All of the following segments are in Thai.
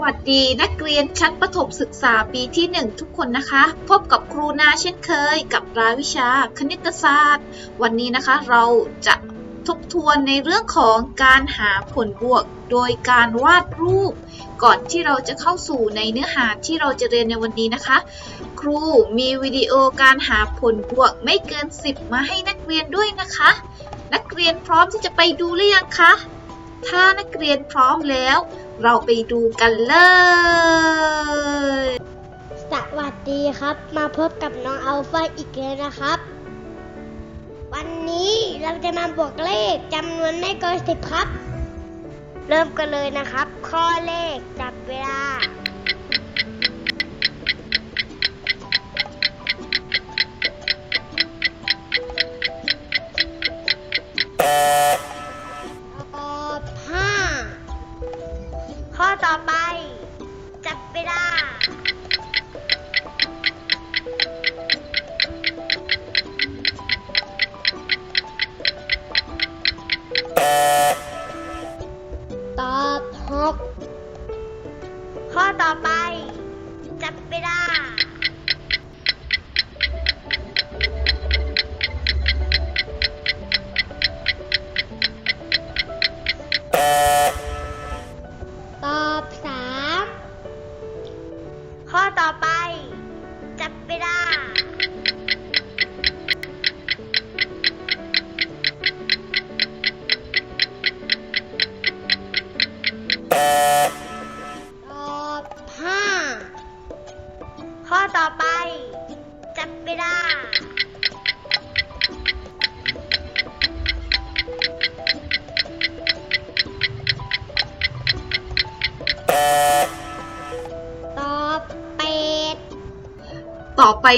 สวัสดีนักเรียนชั้นประถมศึกษาปีที่ 1 ทุกคนนะคะ พบกับครูนาเช่นเคย กับรายวิชาคณิตศาสตร์ วันนี้นะคะเราจะทบทวนในเรื่องของการหาผลบวก โดยการวาดรูป ก่อนที่เราจะเข้าสู่ในเนื้อหาที่เราจะเรียนในวันนี้นะคะ ครูมีวิดีโอการหาผลบวกไม่เกิน 10 มาให้นักเรียนด้วยนะคะ นักเรียนพร้อมที่จะไปดูหรือยังคะถ้านักเรียนพร้อมแล้ว เราไปดูกันเลย สวัสดีครับ มาพบกับน้องอัลฟาอีกแล้วนะครับ วันนี้เราจะมาบวกเลขจำนวนไม่เกินสิบครับ เริ่มกันเลยนะครับ ข้อเลขจับเวลา ข้อต่อไปจับไม่ได้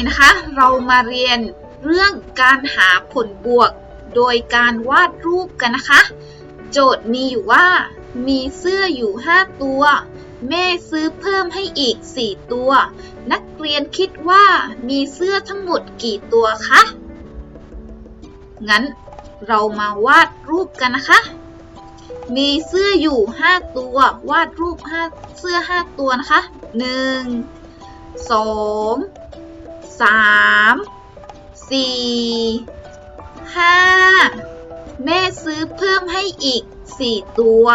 นะคะ เรามาเรียนเรื่องการหาผลบวก โดยการวาดรูปกันนะคะ โจทย์มีอยู่ว่า มีเสื้ออยู่ 5 ตัว แม่ซื้อเพิ่มให้อีก 4 ตัว นักเรียนคิดว่ามีเสื้อทั้งหมดกี่ตัวคะ งั้นเรามาวาดรูปกันนะคะ มีเสื้ออยู่ 5 ตัว วาดรูป5เสื้อ 5 ตัวนะคะ1สอง สามสี่ห้าแม่ซื้อเพิ่มให้อีกสี่ตัว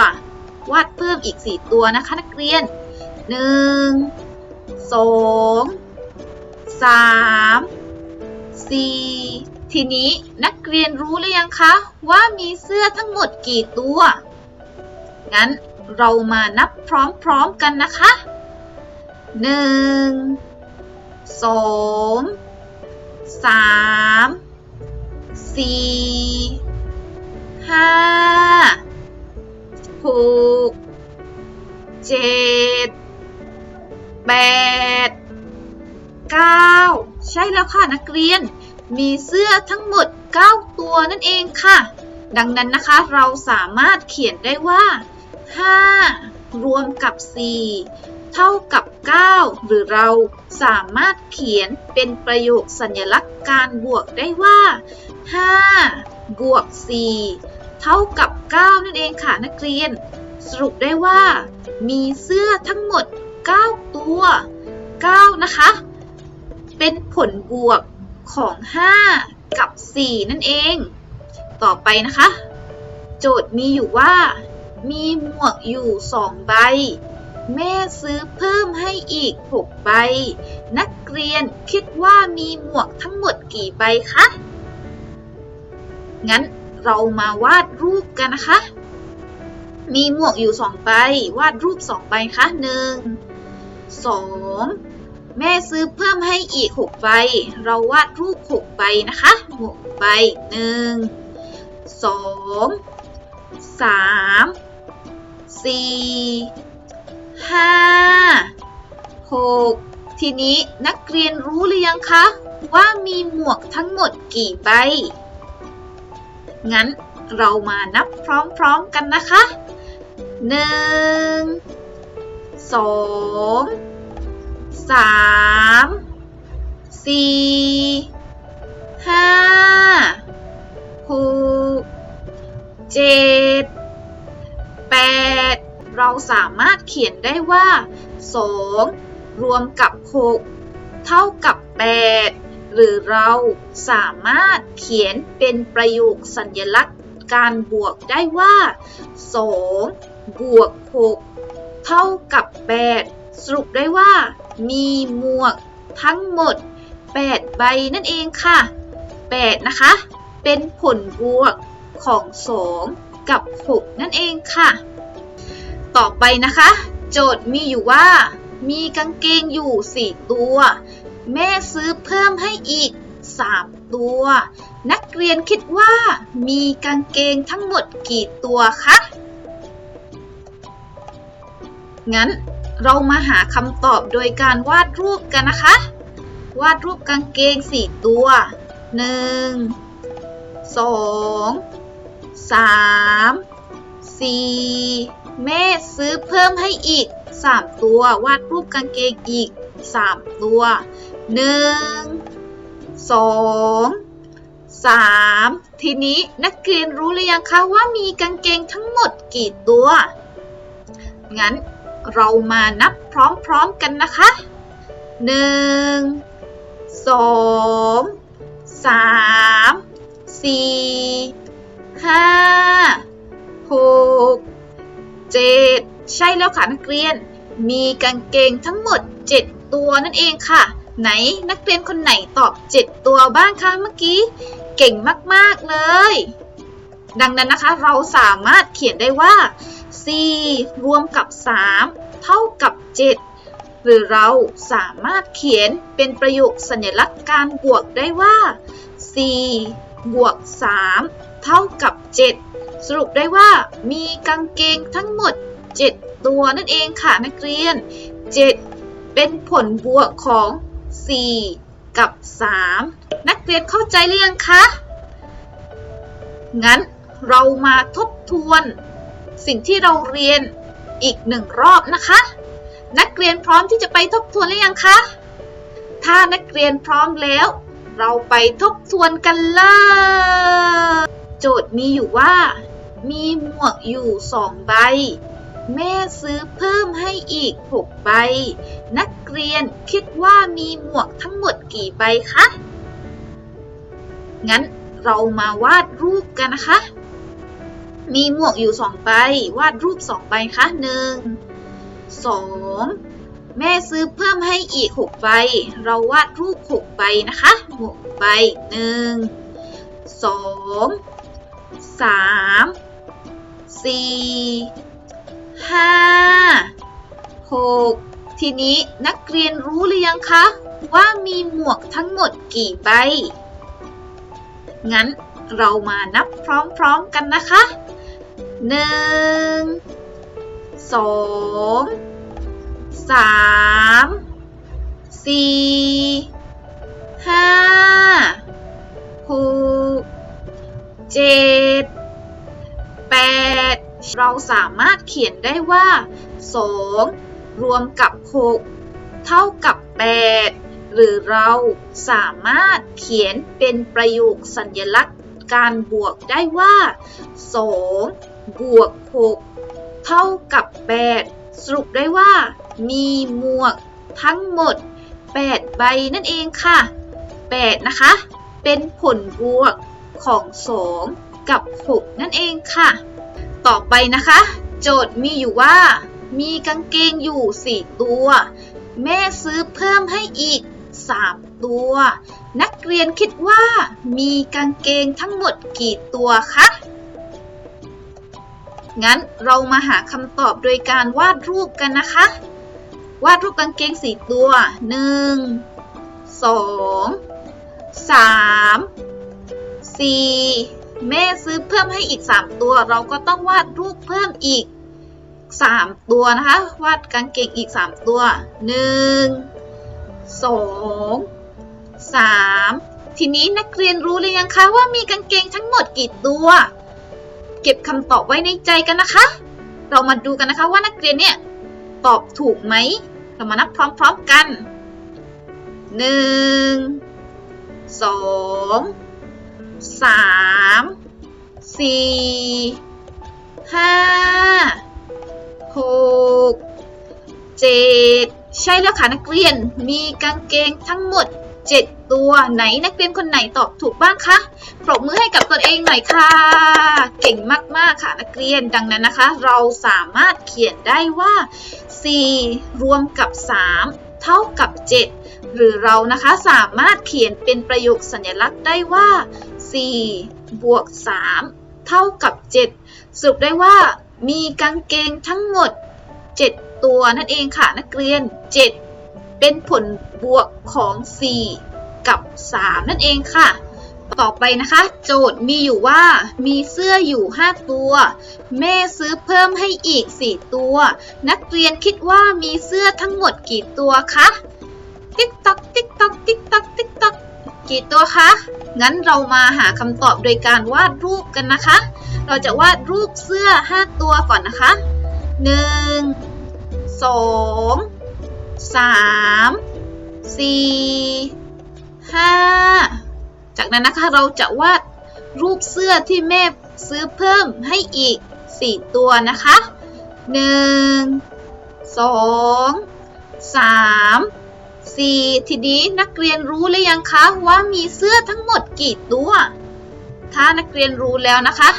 วาดเพิ่มอีกสี่ตัวนะคะนักเรียนหนึ่งสองสามสี่ทีนี้นักเรียนรู้หรือยังคะว่ามีเสื้อทั้งหมดกี่ตัว งั้นเรามานับพร้อมๆกันนะคะหนึ่ง สองสามสี่ห้าหกเจ็ดแปดเก้าใช่แล้วค่ะนักเรียน มีเสื้อทั้งหมด 9 ตัวนั่นเองค่ะ ดังนั้นนะคะเราสามารถเขียนได้ว่า 5 รวมกับ 4 เท่ากับ 9 หรือเราสามารถเขียนเป็นประโยคสัญลักษณ์การบวกได้ว่า 5 บวก 4 เท่ากับ 9 นั่นเองค่ะนักเรียน สรุปได้ว่า มีเสื้อทั้งหมด 9 ตัว 9 นะคะ เป็นผลบวกของ 5 กับ 4 นั่นเอง ต่อไปนะคะ โจทย์มีอยู่ว่า มีหมวกอยู่ 2 ใบ แม่ซื้อเพิ่มให้อีก 6 ใบ นักเรียนคิดว่ามีหมวกทั้งหมดกี่ใบคะ งั้นเรามาวาดรูปกันนะคะ มีหมวกอยู่2ใบ วาดรูป2ใบคะ1 2แม่ซื้อเพิ่มให้อีก 6 ใบ เราวาดรูป 6 ใบนะคะหกใบ 1 2 3 4 5 6ทีนี้นักเรียนรู้หรือยังคะ ว่ามีหมวกทั้งหมดกี่ใบ งั้นเรามานับพร้อมๆกันนะคะ1 2 3 4 5 6 7 8เจ็ดแปด เราสามารถเขียนได้ว่า 2 รวมกับ 6 เท่ากับ 8 หรือเราสามารถเขียนเป็นประโยคสัญลักษณ์การบวกได้ว่า 2 บวก 6 เท่ากับ 8 สรุปได้ว่า มีหมวกทั้งหมด 8 ใบนั่นเองค่ะ 8 นะคะ เป็นผลบวกของ 2 กับ 6 นั่นเองค่ะ ต่อไปนะคะ โจทย์มีอยู่ว่า มีกางเกงอยู่ 4 ตัว แม่ซื้อเพิ่มให้อีก 3 ตัว นักเรียนคิดว่า มีกางเกงทั้งหมดกี่ตัวคะ งั้นเรามาหาคำตอบโดยการวาดรูปกันนะคะ วาดรูปกางเกง 4 ตัว 1 2 3 4 แม่ซื้อเพิ่มให้อีก 3 ตัว วาดรูปกางเกงอีก 3 ตัว 1 2 3 ทีนี้นักเรียนรู้หรือยังคะว่ามีกางเกงทั้งหมดกี่ตัว งั้นเรามานับพร้อมๆกันนะคะ 1 2 3 4 5 6 7 ใช่แล้วค่ะนักเรียน มีกางเกงทั้งหมด 7 ตัวนั่นเองค่ะ ไหนนักเรียนคนไหนตอบ 7 ตัวบ้างคะเมื่อกี้ เก่งมากๆเลย ดังนั้นนะคะเราสามารถเขียนได้ว่า 4 รวมกับ 3 เท่ากับ 7 หรือเราสามารถเขียนเป็นประโยคสัญลักษณ์การบวกได้ว่า 4 บวก 3 เท่ากับ 7 สรุปได้ว่ามีกางเกงทั้งหมด 7 ตัวนั่นเองค่ะนักเรียน 7 เป็นผลบวกของ 4 กับ 3 นักเรียนเข้าใจหรือยังคะ งั้นเรามาทบทวน สิ่งที่เราเรียนอีกหนึ่งรอบนะคะ นักเรียนพร้อมที่จะไปทบทวนหรือยังคะ ถ้านักเรียนพร้อมแล้ว เราไปทบทวนกันเลย จทย์มีอยู่ว่า มีหมวกอยู่สองใบ แม่ซื้อเพิ่มให้อีก6ใบ นักเรียนคิดว่ามีหมวกทั้งหมดกี่ใบคะ งั้นเรามาวาดรูปกันนะคะ มีหมวกอยู่2ใบ วาดรูป2ใบคะ1 2แม่ซื้อเพิ่มให้อีก 6 ใบ เราวาดรูป 6 ใบนะคะหมวกใบ 1 2 3 4 5 6ทีนี้นักเรียนรู้หรือยังคะ ว่ามีหมวกทั้งหมดกี่ใบ งั้นเรามานับพร้อมๆกันนะคะหนึ่งสองสามสี่ห้าหกเจ็ด เราสามารถเขียนได้ว่า 2 รวมกับ 6 เท่ากับ 8 หรือเราสามารถเขียนเป็นประโยคสัญลักษณ์การบวกได้ว่า 2 บวก 6 เท่ากับ 8 สรุปได้ว่า มีหมวกทั้งหมด 8 ใบนั่นเองค่ะ 8 นะคะ เป็นผลบวกของ 2 กับ 6 นั่นเองค่ะ ต่อไปนะคะ โจทย์มีอยู่ว่า มีกางเกงอยู่ 4 ตัว แม่ซื้อเพิ่มให้อีก 3 ตัว นักเรียนคิดว่า มีกางเกงทั้งหมดกี่ตัวคะ งั้นเรามาหาคำตอบโดยการวาดรูปกันนะคะ วาดรูปกางเกง4ตัว 1 2 3 4 แม่ซื้อเพิ่มให้อีก 3 ตัว เราก็ต้องวาดรูปเพิ่มอีก 3 ตัวนะคะ วาดกางเกงอีก 3 ตัว 1 2 3 ทีนี้นักเรียนรู้หรือยังคะว่ามีกางเกงทั้งหมดกี่ตัว เก็บคำตอบไว้ในใจกันนะคะ เรามาดูกันนะคะว่านักเรียนเนี่ยตอบถูกไหม เรามานับพร้อมๆกัน 1 2 สามสี่ห้าหกเจ็ดใช่แล้วค่ะนักเรียนมีกางเกงทั้งหมด7ตัวไหนนักเรียนคนไหนตอบถูกบ้างคะปรบมือให้กับตัวเองหน่อยค่ะ เก่งมากๆค่ะนักเรียนดังนั้นนะคะ เราสามารถเขียนได้ว่า 4 รวมกับ 3 เท่ากับ 7 หรือเรานะคะสามารถเขียนเป็นประโยคสัญลักษณ์ได้ว่า 4บวก3เท่ากับ 7 สรุปได้ว่ามีกางเกงทั้งหมด 7 ตัวนั่นเองค่ะนักเรียน 7 เป็นผลบวกของ 4 กับ 3 นั่นเองค่ะ ต่อไปนะคะ โจทย์มีอยู่ว่ามีเสื้ออยู่ 5 ตัว แม่ซื้อเพิ่มให้อีก 4 ตัว นักเรียนคิดว่ามีเสื้อทั้งหมดกี่ตัวคะ ติ๊กตอกติ๊กตอกติ๊กตอกติ๊กตอก กี่ตัวคะ งั้นเรามาหาคำตอบโดยการวาดรูปกันนะคะ เราจะวาดรูปเสื้อ 5 ตัวก่อนนะคะ 1 2 3 4 5 จากนั้นนะคะเราจะวาดรูปเสื้อที่แม่ซื้อเพิ่มให้อีก 4 ตัวนะคะ 1 2 3 4 ทีนี้นักเรียนรู้หรือยังคะว่ามีเสื้อทั้งหมดกี่ตัว ถ้านักเรียนรู้แล้วนะคะ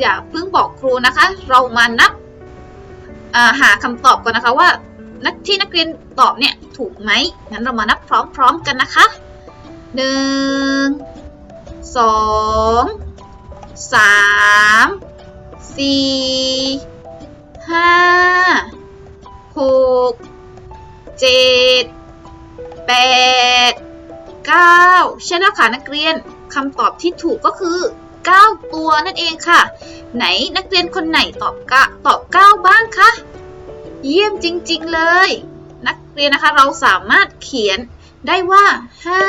อย่าเพิ่งบอกครูนะคะ เรามานับาหาคำตอบก่อนนะคะว่านักที่นักเรียนตอบเนี่ยถูกไหมงั้นเรามานับพร้อมๆกันนะคะหนึ่งสองสามสี่ห้าหกเจ็ดแปดเก้าใช่แล้วค่ะนักเรียนคำตอบที่ถูกก็คือ 9 ตัวนั่นเองค่ะ ไหนนักเรียนคนไหนตอบกะตอบ 9 บ้างคะเยี่ยมจริง ๆ เลย นักเรียนนะคะเราสามารถเขียนได้ว่า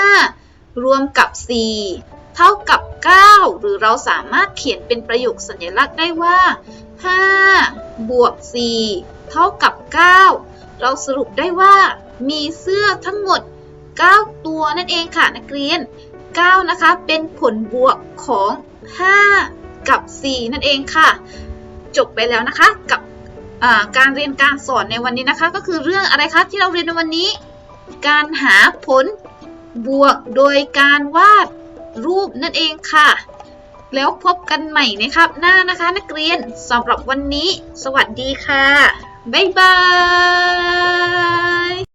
5 รวมกับ 4 เท่ากับ 9 หรือเราสามารถเขียนเป็นประโยคสัญลักษณ์ได้ว่า 5 บวก 4 เท่ากับ 9 เราสรุปได้ว่ามีเสื้อทั้งหมด 9 ตัวนั่นเองค่ะนักเรียน 9 นะคะเป็นผลบวกของ 5 กับ 4 นั่นเองค่ะ จบไปแล้วนะคะกับการเรียนการสอนในวันนี้นะคะ ก็คือเรื่องอะไรคะที่เราเรียนในวันนี้ การหาผลบวกโดยการวาดรูปนั่นเองค่ะ แล้วพบกันใหม่ในครับหน้านะคะ นักเรียนสำหรับวันนี้ สวัสดีค่ะ บ๊ายบาย